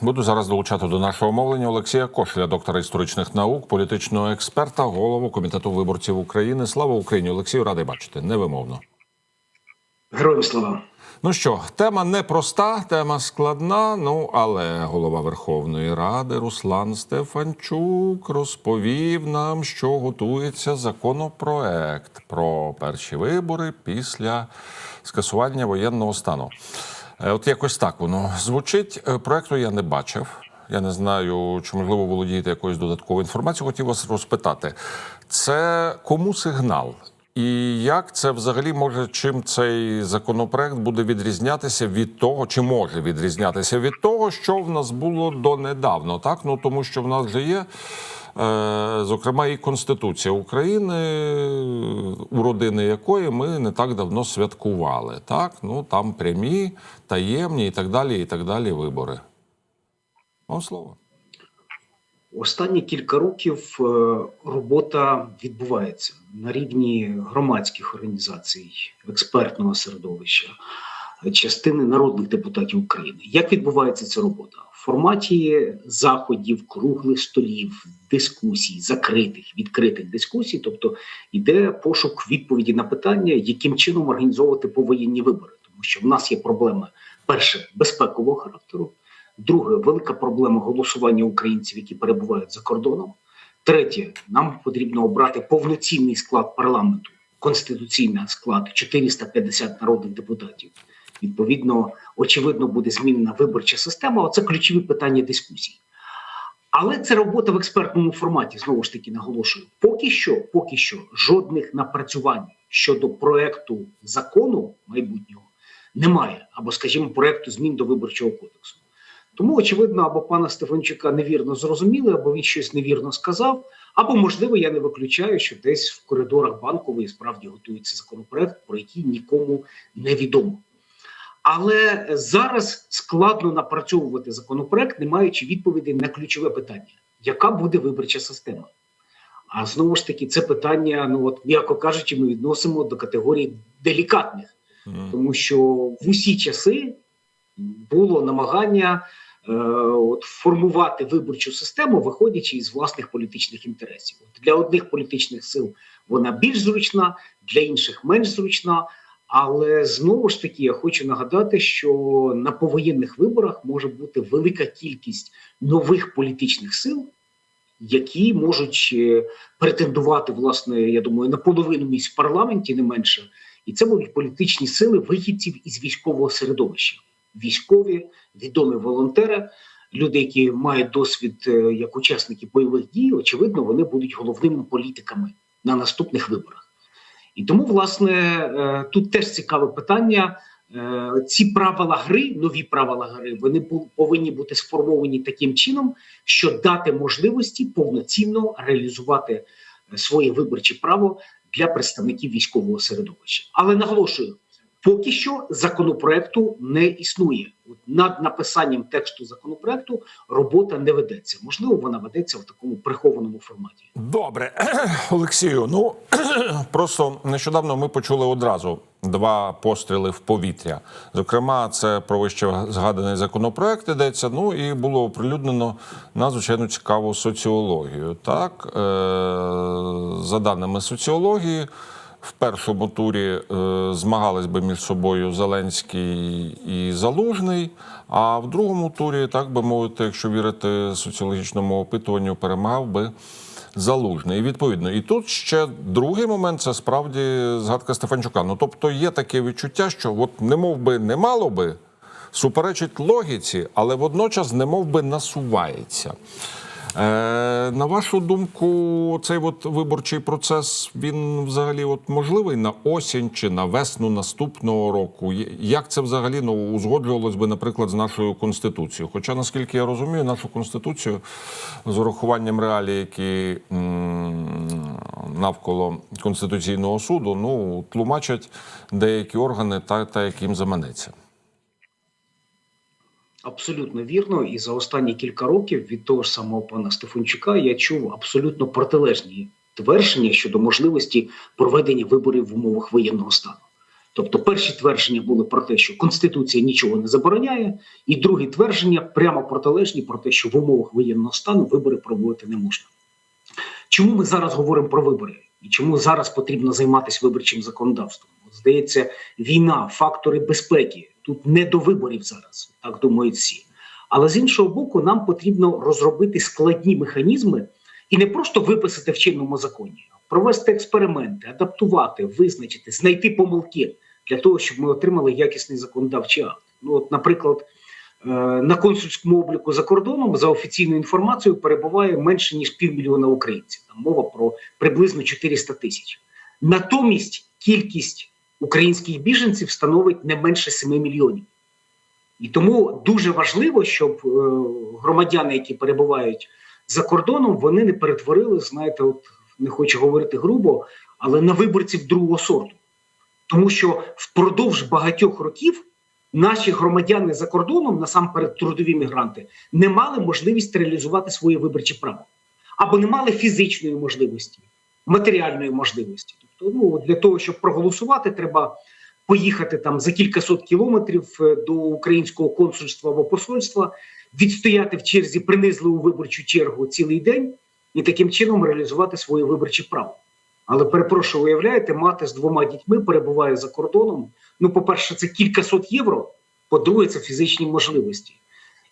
Буду зараз долучати до нашого мовлення Олексія Кошеля, доктора історичних наук, політичного експерта, голову комітету виборців України. Слава Україні! Олексію, радий бачити. Невимовно. Героям слава. Ну що, тема непроста, тема складна. Ну але голова Верховної Ради Руслан Стефанчук розповів нам, що готується законопроект про перші вибори після скасування воєнного стану. Е, От якось так воно звучить. Е, Проекту я не бачив. Я не знаю, чи можливо володієте якоюсь додатковою інформацією. Хотів вас розпитати. Це кому сигнал? І як це взагалі може чим цей законопроект буде відрізнятися від того, чи може відрізнятися від того, що в нас було донедавно, так ну тому що в нас вже є. Е, Зокрема, і Конституція України, у родини якої ми не так давно святкували. Так, ну там прямі, таємні і так далі, і так далі вибори. Вам слово. Останні кілька років е, робота відбувається на рівні громадських організацій, експертного середовища, частини народних депутатів України. Як відбувається ця робота? В форматі заходів, круглих столів, дискусій, закритих, відкритих дискусій, тобто йде пошук відповіді на питання, яким чином організовувати повоєнні вибори, тому що в нас є проблема перше безпекового характеру. Друге, велика проблема голосування українців, які перебувають за кордоном. Третє, нам потрібно обрати повноцінний склад парламенту, конституційний склад 450 народних депутатів. Відповідно, очевидно, буде змінена виборча система. Оце ключові питання дискусій. Але це робота в експертному форматі. Знову ж таки наголошую. Поки що, поки що, жодних напрацювань щодо проекту закону майбутнього немає, або, скажімо, проекту змін до виборчого кодексу. Тому, очевидно, або пана Стефанчука невірно зрозуміли, або він щось невірно сказав, або, можливо, я не виключаю, що десь в коридорах банкової справді готується законопроект, про який нікому не відомо. Але зараз складно напрацьовувати законопроект, не маючи відповіді на ключове питання: яка буде виборча система? А знову ж таки, це питання, ну от м'яко кажучи, ми відносимо до категорії делікатних, тому що в усі часи було намагання е, от, формувати виборчу систему, виходячи із власних політичних інтересів. От, для одних політичних сил вона більш зручна, для інших менш зручна. Але знову ж таки я хочу нагадати, що на повоєнних виборах може бути велика кількість нових політичних сил, які можуть е, претендувати, власне, я думаю, на половину місць в парламенті, не менше. І це будуть політичні сили вихідців із військового середовища військові, відомі волонтери, люди, які мають досвід е, як учасники бойових дій, очевидно, вони будуть головними політиками на наступних виборах. І тому, власне, е, тут теж цікаве питання. Е, Ці правила гри, нові правила гри, вони повинні бути сформовані таким чином, що дати можливості повноцінно реалізувати е, своє виборче право для представників військового середовища. Але наголошую, Поки що законопроекту не існує. От над написанням тексту законопроекту робота не ведеться. Можливо, вона ведеться в такому прихованому форматі. Добре, Олексію. Ну просто нещодавно ми почули одразу два постріли в повітря. Зокрема, це про вище згаданий законопроект йдеться. Ну і було оприлюднено надзвичайно цікаву соціологію. Так, е- за даними соціології. В першому турі е, змагались би між собою Зеленський і Залужний. А в другому турі, так би мовити, якщо вірити соціологічному опитуванню, перемагав би Залужний. І відповідно, і тут ще другий момент це справді згадка Стефанчука. Ну тобто є таке відчуття, що от не мов би не мало би суперечить логіці, але водночас не мов би насувається. Е, на вашу думку, цей от виборчий процес він взагалі от можливий на осінь чи на весну наступного року? Як це взагалі ну, узгоджувалось би, наприклад, з нашою конституцією? Хоча, наскільки я розумію, нашу конституцію з урахуванням реалій, які навколо конституційного суду, ну тлумачать деякі органи та, та яким заманеться. Абсолютно вірно. І за останні кілька років від того ж самого пана Стефанчука я чув абсолютно протилежні твердження щодо можливості проведення виборів в умовах воєнного стану. Тобто, перші твердження були про те, що Конституція нічого не забороняє, і другі твердження прямо протилежні про те, що в умовах воєнного стану вибори проводити не можна. Чому ми зараз говоримо про вибори? І чому зараз потрібно займатися виборчим законодавством? Здається, війна, фактори безпеки тут не до виборів зараз, так думають всі. Але з іншого боку, нам потрібно розробити складні механізми і не просто виписати в чинному законі, а провести експерименти, адаптувати, визначити, знайти помилки для того, щоб ми отримали якісний законодавчий акт. Ну, от, наприклад, е, на консульському обліку за кордоном за офіційною інформацією перебуває менше ніж півмільйона українців. Там мова про приблизно 400 тисяч. Натомість кількість українських біженців становить не менше 7 мільйонів. І тому дуже важливо, щоб е, громадяни, які перебувають за кордоном, вони не перетворили, знаєте, от не хочу говорити грубо, але на виборців другого сорту. Тому що впродовж багатьох років наші громадяни за кордоном, насамперед трудові мігранти, не мали можливість реалізувати своє виборче право або не мали фізичної можливості, матеріальної можливості. Тобто, ну для того, щоб проголосувати, треба поїхати там за кількасот кілометрів е, до українського консульства або посольства, відстояти в черзі принизливу виборчу чергу цілий день і таким чином реалізувати своє виборче право. Але перепрошую, уявляєте, мати з двома дітьми перебуває за кордоном. Ну, по-перше, це кількасот євро, по-друге, це фізичні можливості.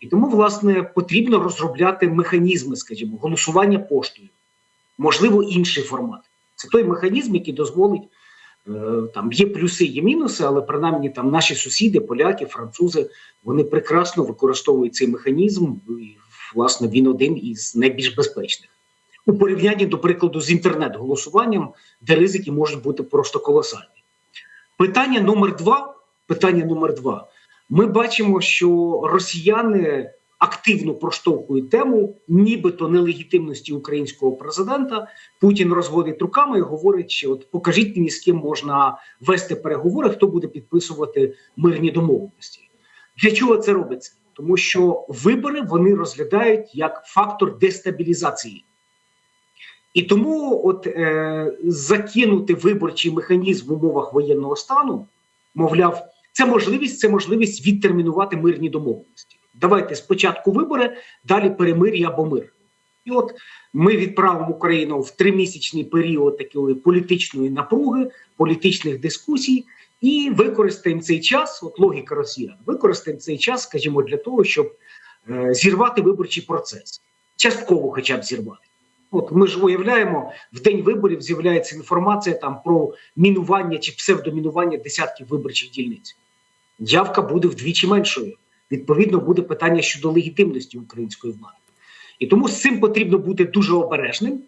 І тому, власне, потрібно розробляти механізми, скажімо, голосування поштою, можливо, інший формат. Це той механізм, який дозволить е, там є плюси, є мінуси, але принаймні там наші сусіди, поляки, французи, вони прекрасно використовують цей механізм. І, власне, він один із найбільш безпечних у порівнянні, до прикладу, з інтернет-голосуванням, де ризики можуть бути просто колосальні. Питання номер два. Питання номер два. Ми бачимо, що росіяни активно проштовхують тему, нібито нелегітимності українського президента. Путін розводить руками і говорить, що от покажіть мені, з ким можна вести переговори, хто буде підписувати мирні домовленості. Для чого це робиться? Тому що вибори вони розглядають як фактор дестабілізації. І тому, от е, закинути виборчий механізм в умовах воєнного стану, мовляв, це можливість, це можливість відтермінувати мирні домовленості. Давайте спочатку вибори, далі перемир'я або мир. І от ми відправимо Україну в тримісячний період такої політичної напруги, політичних дискусій, і використаємо цей час, от логіка росіян, використаємо цей час, скажімо, для того, щоб е, зірвати виборчий процес, частково, хоча б зірвати. От ми ж уявляємо, в день виборів з'являється інформація там про мінування чи псевдомінування десятків виборчих дільниць. Явка буде вдвічі меншою. Відповідно, буде питання щодо легітимності української влади. І тому з цим потрібно бути дуже обережним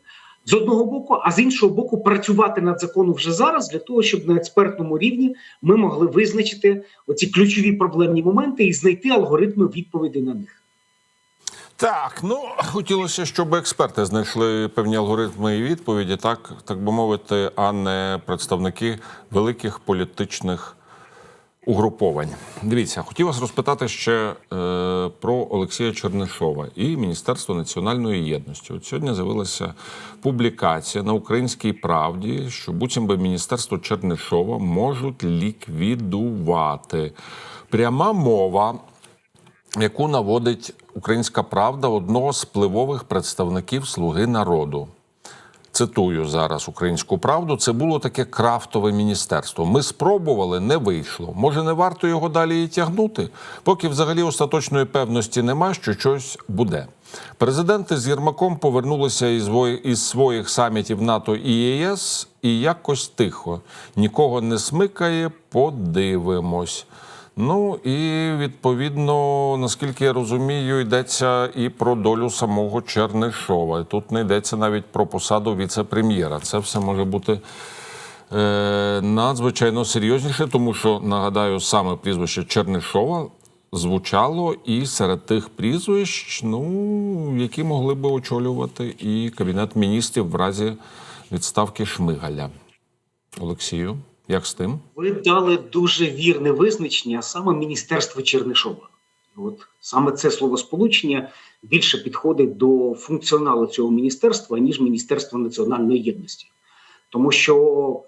з одного боку, а з іншого боку, працювати над законом вже зараз для того, щоб на експертному рівні ми могли визначити оці ключові проблемні моменти і знайти алгоритми відповідей на них. Так, ну хотілося, щоб експерти знайшли певні алгоритми і відповіді, так, так би мовити, а не представники великих політичних угруповань. Дивіться, хотів вас розпитати ще е, про Олексія Чернишова і Міністерство національної єдності. От сьогодні з'явилася публікація на українській правді, що буцімби міністерство Чернишова можуть ліквідувати. Пряма мова яку наводить Українська Правда одного з впливових представників Слуги народу. Цитую зараз українську правду. Це було таке крафтове міністерство. Ми спробували, не вийшло. Може, не варто його далі і тягнути, поки взагалі остаточної певності нема, що щось буде. Президенти з Єрмаком повернулися із, вої- із своїх самітів НАТО і ЄС, і якось тихо. Нікого не смикає, подивимось. Ну і відповідно, наскільки я розумію, йдеться і про долю самого Чернишова. Тут не йдеться навіть про посаду віце-прем'єра. Це все може бути е, надзвичайно серйозніше, тому що нагадаю, саме прізвище Чернишова звучало і серед тих прізвищ, ну які могли би очолювати і кабінет міністрів в разі відставки Шмигаля. Олексію, як з тим? Ви дали дуже вірне визначення, саме Міністерство Чернишова. От саме це словосполучення більше підходить до функціоналу цього міністерства, ніж Міністерство національної єдності. Тому що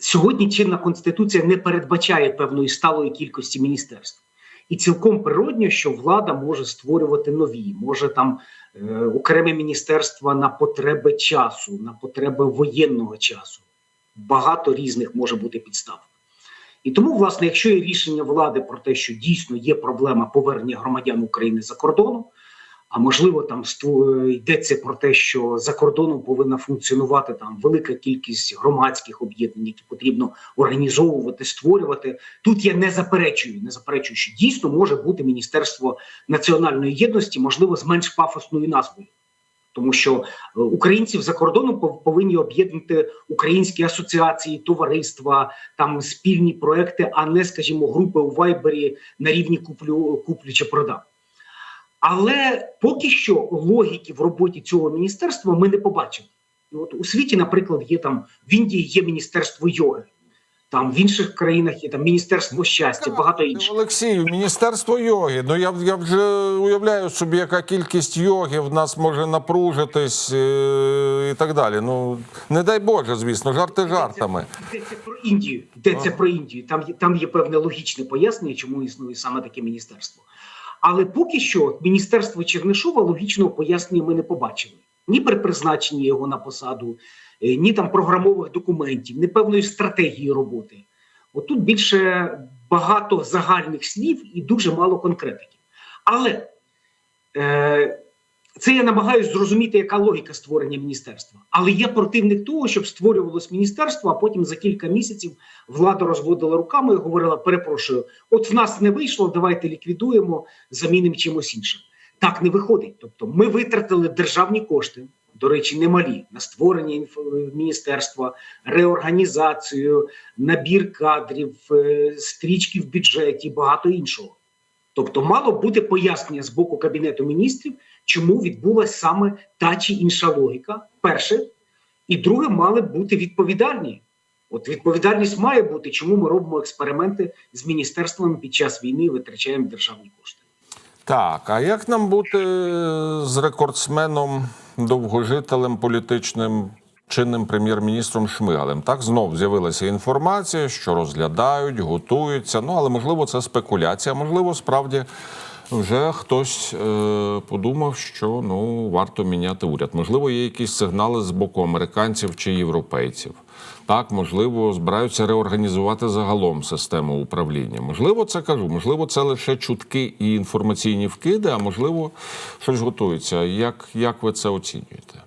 сьогодні чинна конституція не передбачає певної сталої кількості міністерств. І цілком природньо, що влада може створювати нові, може там е, окремі міністерства на потреби часу, на потреби воєнного часу. Багато різних може бути підстав. І тому, власне, якщо є рішення влади про те, що дійсно є проблема повернення громадян України за кордону, а можливо, там йдеться про те, що за кордоном повинна функціонувати там велика кількість громадських об'єднань, які потрібно організовувати, створювати. Тут я не заперечую, не заперечую, що дійсно може бути Міністерство національної єдності, можливо, з менш пафосною назвою. Тому що е, українців за кордоном повинні об'єднати українські асоціації, товариства, там спільні проекти, а не, скажімо, групи у Вайбері на рівні куплю, куплю чи продам. Але поки що логіки в роботі цього міністерства ми не побачили. Ну, От у світі, наприклад, є там в Індії є міністерство йоги, там в інших країнах є там міністерство щастя, багато інших. Олексію, Міністерство йоги. Ну я, я вже уявляю собі, яка кількість йоги в нас може напружитись е, і так далі. Ну не дай Боже, звісно, жарти жартами. Йдеться про Індію. Йдеться про Індію. Там є там є певне логічне пояснення, чому існує саме таке міністерство. Але поки що міністерство Чернишова логічного пояснення ми не побачили. Ні при призначенні його на посаду, ні там програмових документів, ні певної стратегії роботи. Отут більше багато загальних слів і дуже мало конкретики. Але е, це я намагаюся зрозуміти, яка логіка створення міністерства. Але я противник того, щоб створювалось міністерство, а потім за кілька місяців влада розводила руками і говорила: перепрошую, от в нас не вийшло, давайте ліквідуємо, замінимо чимось іншим. Так не виходить. Тобто, ми витратили державні кошти, до речі, немалі на створення міністерства, реорганізацію, набір кадрів, е, стрічки в бюджеті, багато іншого. Тобто, мало бути пояснення з боку кабінету міністрів, чому відбулася саме та чи інша логіка. Перше, і друге, мали бути відповідальні. От відповідальність має бути, чому ми робимо експерименти з міністерствами під час війни і витрачаємо державні кошти. Так, а як нам бути з рекордсменом, довгожителем політичним, чинним прем'єр-міністром Шмигалем? Так, знов з'явилася інформація, що розглядають, готуються. Ну, але можливо, це спекуляція. Можливо, справді вже хтось е, подумав, що ну варто міняти уряд. Можливо, є якісь сигнали з боку американців чи європейців. Так, можливо, збираються реорганізувати загалом систему управління. Можливо, це кажу, можливо, це лише чутки і інформаційні вкиди, а можливо, щось готується. Як, як ви це оцінюєте?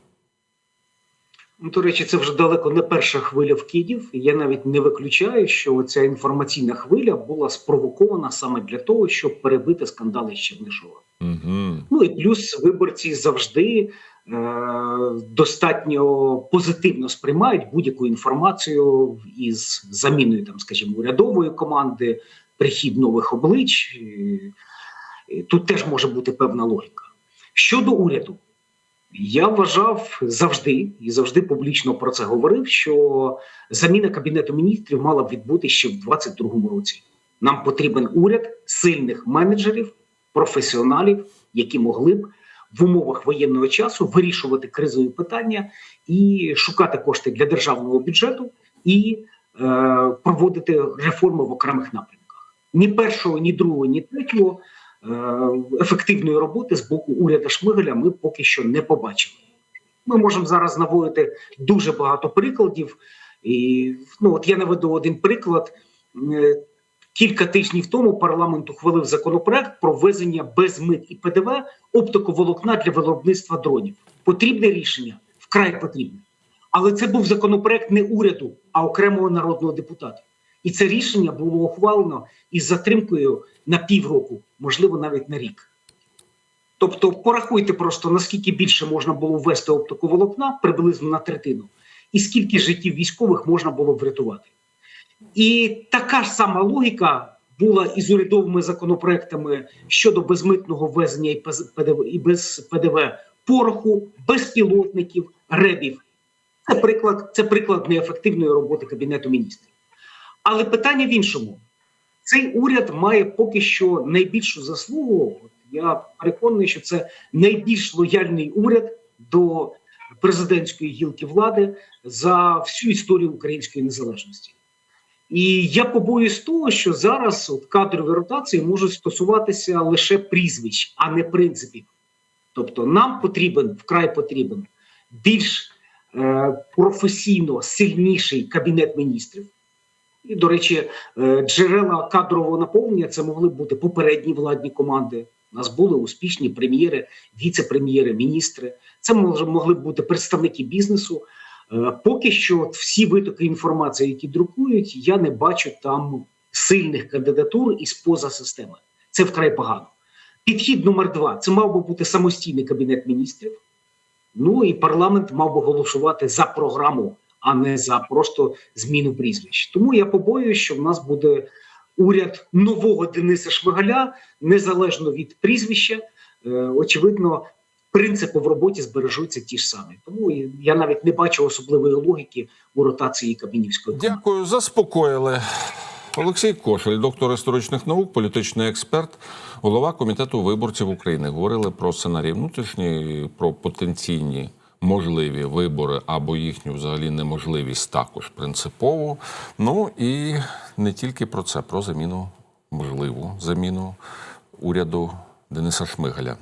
Ну, до речі, це вже далеко не перша хвиля вкидів. Я навіть не виключаю, що ця інформаційна хвиля була спровокована саме для того, щоб перебити скандали з Чернишова. Угу. Ну і плюс виборці завжди е, достатньо позитивно сприймають будь-яку інформацію із заміною, там, скажімо, урядової команди, прихід нових облич. Тут теж може бути певна логіка. Щодо уряду, я вважав завжди і завжди публічно про це говорив, що заміна кабінету міністрів мала б відбути ще в 2022 році. Нам потрібен уряд сильних менеджерів, професіоналів, які могли б в умовах воєнного часу вирішувати кризові питання і шукати кошти для державного бюджету і е, проводити реформи в окремих напрямках. Ні першого, ні другого, ні третього е, ефективної роботи з боку уряду Шмигаля ми поки що не побачили. Ми можемо зараз наводити дуже багато прикладів. І ну, от я наведу один приклад. Кілька тижнів тому парламент ухвалив законопроект про ввезення без мит і ПДВ оптиковолокна для виробництва дронів. Потрібне рішення, вкрай потрібне. Але це був законопроект не уряду, а окремого народного депутата. І це рішення було ухвалено із затримкою на півроку, можливо, навіть на рік. Тобто, порахуйте просто, наскільки більше можна було ввести оптиковолокна, приблизно на третину, і скільки життів військових можна було врятувати. І така ж сама логіка була і з урядовими законопроектами щодо безмитного ввезення і ПДВ, і без ПДВ пороху, безпілотників, ребів. Це приклад, це приклад неефективної роботи Кабінету міністрів. Але питання в іншому: цей уряд має поки що найбільшу заслугу. Я переконаний, що це найбільш лояльний уряд до президентської гілки влади за всю історію української незалежності. І я побоююсь того, що зараз от кадрові ротації можуть стосуватися лише прізвищ, а не принципів. Тобто, нам потрібен вкрай потрібен більш е, професійно сильніший кабінет міністрів. І, до речі, е, джерела кадрового наповнення це могли бути попередні владні команди. У нас були успішні прем'єри, віце-прем'єри, міністри. Це може могли бути представники бізнесу. Е, Поки що всі витоки інформації, які друкують, я не бачу там сильних кандидатур із поза системи. Це вкрай погано. Підхід номер два це мав би бути самостійний кабінет міністрів. Ну і парламент мав би голосувати за програму, а не за просто зміну прізвищ. Тому я побоююсь, що в нас буде уряд нового Дениса Шмигаля, незалежно від прізвища. Е, очевидно, принципи в роботі збережуться ті ж самі. Тому я навіть не бачу особливої логіки у ротації Кабінівської команди. Дякую, заспокоїли. Олексій Кошель, доктор історичних наук, політичний експерт, голова комітету виборців України. Говорили про сценарії внутрішні, про потенційні можливі вибори або їхню взагалі неможливість також принципово. Ну і не тільки про це, про заміну, можливу заміну уряду Дениса Шмигаля.